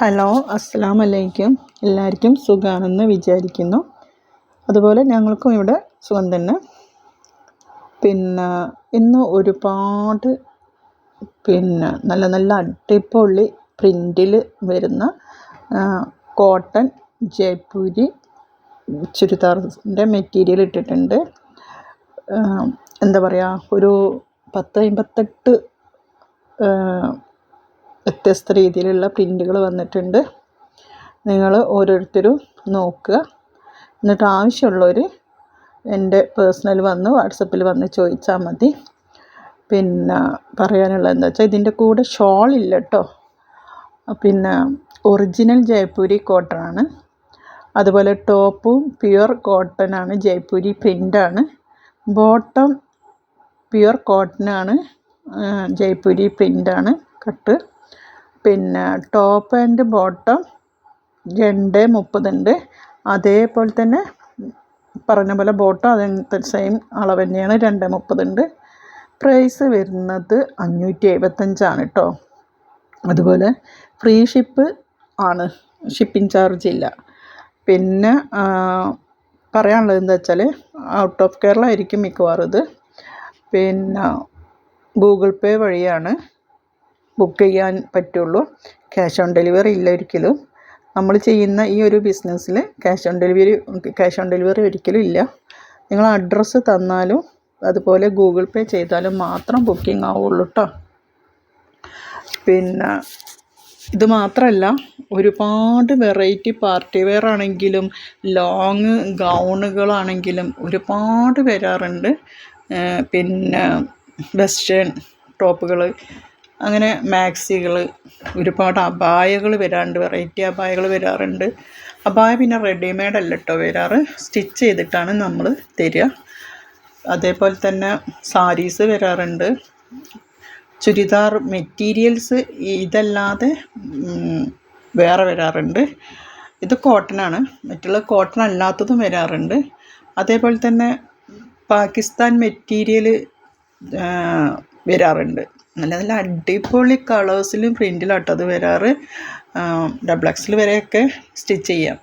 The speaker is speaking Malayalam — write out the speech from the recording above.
ഹലോ അസ്സാം വലൈക്കും എല്ലാവർക്കും സുഖമാണെന്ന് വിചാരിക്കുന്നു. അതുപോലെ ഞങ്ങൾക്കും ഇവിടെ സുഖം തന്നെ. പിന്നെ ഇന്ന് ഒരുപാട് പിന്നെ നല്ല നല്ല അടിപൊളി പ്രിന്റിൽ വരുന്ന കോട്ടൺ ജയ്പൂരി ചുരിദാറിന്റെ മെറ്റീരിയൽ ഇട്ടിട്ടുണ്ട്. എന്താ പറയുക ഒരു പത്ത് അമ്പത്തെട്ട് വ്യത്യസ്ത രീതിയിലുള്ള പ്രിന്റുകൾ വന്നിട്ടുണ്ട്. നിങ്ങൾ ഓരോരുത്തരും നോക്കുക. എന്നിട്ട് ആവശ്യമുള്ളവർ എന്റെ പേഴ്സണൽ വന്ന് വാട്സപ്പിൽ വന്ന് ചോദിച്ചാൽ മതി. പിന്നെ പറയാനുള്ളത് എന്താ വെച്ചാൽ ഇതിന്റെ കൂടെ ഷോൾ ഇല്ല കേട്ടോ. പിന്നെ ഒറിജിനൽ ജയ്പൂരി കോട്ടൺ ആണ്. അതുപോലെ ടോപ്പും പ്യുവർ കോട്ടൺ ആണ് ജയ്പൂരി പ്രിന്റാണ് ബോട്ടം പ്യുവർ ആണ് ജയ്പൂരി പ്രിന്റാണ് കട്ട്. പിന്നെ ടോപ്പ് ആൻഡ് ബോട്ടം രണ്ട് മുപ്പതുണ്ട് അതേപോലെ തന്നെ പറഞ്ഞ പോലെ ബോട്ടം അത് സെയിം അളവ് തന്നെയാണ്. രണ്ട് മുപ്പതുണ്ട് പ്രൈസ് വരുന്നത് അഞ്ഞൂറ്റി എഴുപത്തഞ്ചാണ് കേട്ടോ അതുപോലെ ഫ്രീ ഷിപ്പ് ആണ് ഷിപ്പിംഗ് ചാർജ് ഇല്ല. പിന്നെ പറയാനുള്ളത് എന്താ വെച്ചാൽ ഔട്ട് ഓഫ് കേരള ആയിരിക്കും മിക്കവാറും ഇത്. പിന്നെ ഗൂഗിൾ പേ വഴിയാണ് ബുക്ക് ചെയ്യാൻ പറ്റുള്ളൂ. ക്യാഷ് ഓൺ ഡെലിവറി ഇല്ല ഒരിക്കലും. നമ്മൾ ചെയ്യുന്ന ഈ ഒരു ബിസിനസ്സിൽ cash on delivery cash on delivery ഒരിക്കലും ഇല്ല. നിങ്ങൾ അഡ്രസ്സ് തന്നാലും അതുപോലെ ഗൂഗിൾ പേ ചെയ്താലും മാത്രം ബുക്കിംഗ് ആവുള്ളൂ കേട്ടോ പിന്നെ ഇത് മാത്രമല്ല ഒരുപാട് വെറൈറ്റി പാർട്ടി വെയർ ആണെങ്കിലും ലോങ് ഗൗണുകളാണെങ്കിലും ഒരുപാട് വരാറുണ്ട്. പിന്നെ വെസ്റ്റേൺ ടോപ്പുകൾ അങ്ങനെ മാക്സികൾ ഒരുപാട് അബായകൾ വരാറുണ്ട് വെറൈറ്റി അബായകൾ വരാറുണ്ട്. അബായ പിന്നെ റെഡിമെയ്ഡ് അല്ല കേട്ടോ വരാറ്. സ്റ്റിച്ച് ചെയ്തിട്ടാണ് നമ്മൾ തരിക. അതേപോലെ തന്നെ സാരീസ് വരാറുണ്ട്. ചുരിദാർ മെറ്റീരിയൽസ് ഇതല്ലാതെ വേറെ വരാറുണ്ട്. ഇത് കോട്ടനാണ് മറ്റുള്ള കോട്ടൺ അല്ലാത്തതും വരാറുണ്ട്. അതേപോലെ തന്നെ പാകിസ്ഥാൻ മെറ്റീരിയൽ വരാറുണ്ട്. നല്ല നല്ല അടിപൊളി കളേഴ്സിലും പ്രിന്റിലാട്ടോ അത് വരാറ്. ഡബിൾ എക്സിൽ വരെയൊക്കെ സ്റ്റിച്ച് ചെയ്യാം.